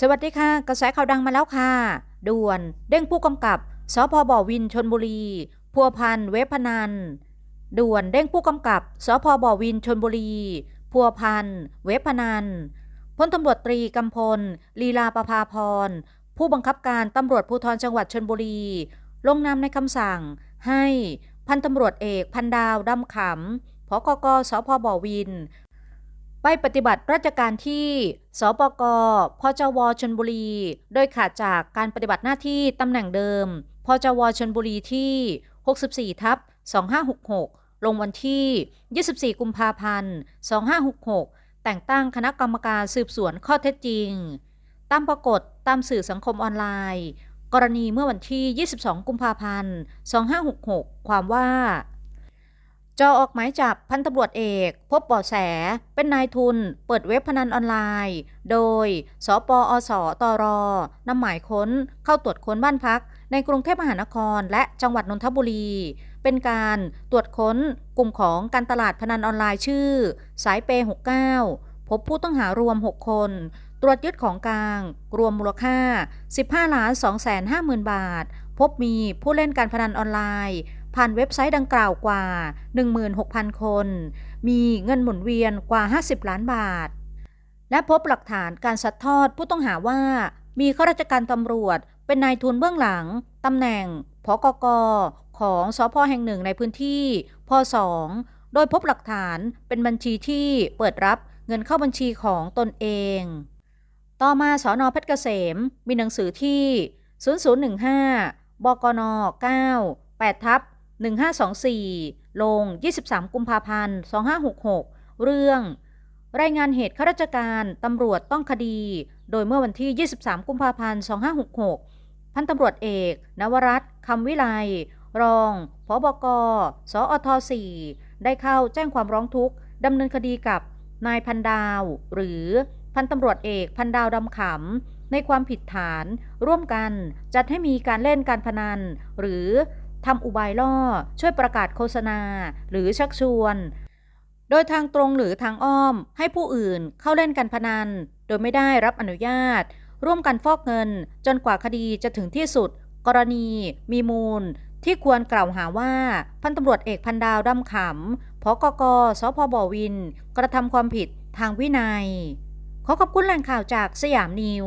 สวัสดีค่ะ กระแสข่าวดังมาแล้วค่ะ ด่วน เด้งผู้กำกับสพบวินชนบุรี พัวพันเว็บพนัน ด่วนเด้งผู้กำกับสพบวินชนบุรี พัวพันเว็บพนันพลตำรวจตรีกำพล ลีลาประภาพร ผู้บังคับการตำรวจภูธรจังหวัดชนบุรี ลงนามในคำสั่ง ให้พันตำรวจเอกพันดาวดำขำพกกสพบวิน ไปปฏิบัติราชการที่สปกพจวชนบุรี โดยขาดจากการปฏิบัติหน้าที่ตำแหน่งเดิมพจวชนบุรีที่ 64 ทับ 2566 ลงวันที่ 24 กุมภาพันธ์ 2566 แต่งตั้งคณะกรรมการสืบสวนข้อเท็จจริง ตามปรากฏตามสื่อสังคมออนไลน์ กรณีเมื่อวันที่ 22 กุมภาพันธ์ 2566 ความว่า จอออกหมายจับพันตำรวจเอก พบเบาะแส เป็นนายทุน เปิดเว็บพนันออนไลน์ โดย สปอสตรนำหมายค้นเข้าตรวจค้นบ้านพัก ในกรุงเทพมหานคร และจังหวัดนนทบุรี เป็นการตรวจค้นกลุ่มของการตลาดพนันออนไลน์ชื่อ สายเป69 พบผู้ต้องหารวม 6 คน ตรวจยึดของกลาง รวมมูลค่า 15ล้าน2แสน5หมื่นบาท พบมีผู้เล่นการพนันออนไลน์ ผ่านเว็บไซต์ดังกล่าวกว่า 16,000 คน มีเงินหมุนเวียนกว่า 50 ล้านบาท และพบหลักฐานการซัดทอดผู้ต้องหาว่า มีข้าราชการตำรวจ เป็นนายทุนเบื้องหลังตำแหน่งพกกของสพแห่งหนึ่งในพื้นที่พ2โดยพบหลักฐานเป็นบัญชีที่เปิดรับเงินเข้าบัญชีของตนเอง ต่อมาสอนอเพชรเกษม มีหนังสือที่ 0015 บกน 9 8ทับ 1524 ลง 23 กุมภาพันธ์ 2566 เรื่อง รายงานเหตุข้าราชการตำรวจต้องคดี โดยเมื่อวันที่ 23 กุมภาพันธ์ 2566 พันตำรวจเอก นวรัตน์คำวิไล รองพบก สอท4ได้เข้าแจ้งความร้องทุกข์ดำเนินคดีกับนายพันดาว หรือพันตำรวจเอกพันดาวดำขำในความผิดฐาน ร่วมกันจัดให้มีการเล่นการพนัน หรือ ทำอุบายล่อ ช่วยประกาศโฆษณา หรือชักชวน โดยทางตรงหรือทางอ้อมให้ผู้อื่นเข้าเล่นการพนัน โดยไม่ได้รับอนุญาต ร่วมกันฟอกเงิน จนกว่าคดีจะถึงที่สุด กรณี มีมูล ที่ควรกล่าวหาว่า พันตำรวจเอกพันดาวดำขำพกกสพบวิน กระทำความผิดทางวินัย ขอขอบคุณแหล่งข่าวจากสยามนิว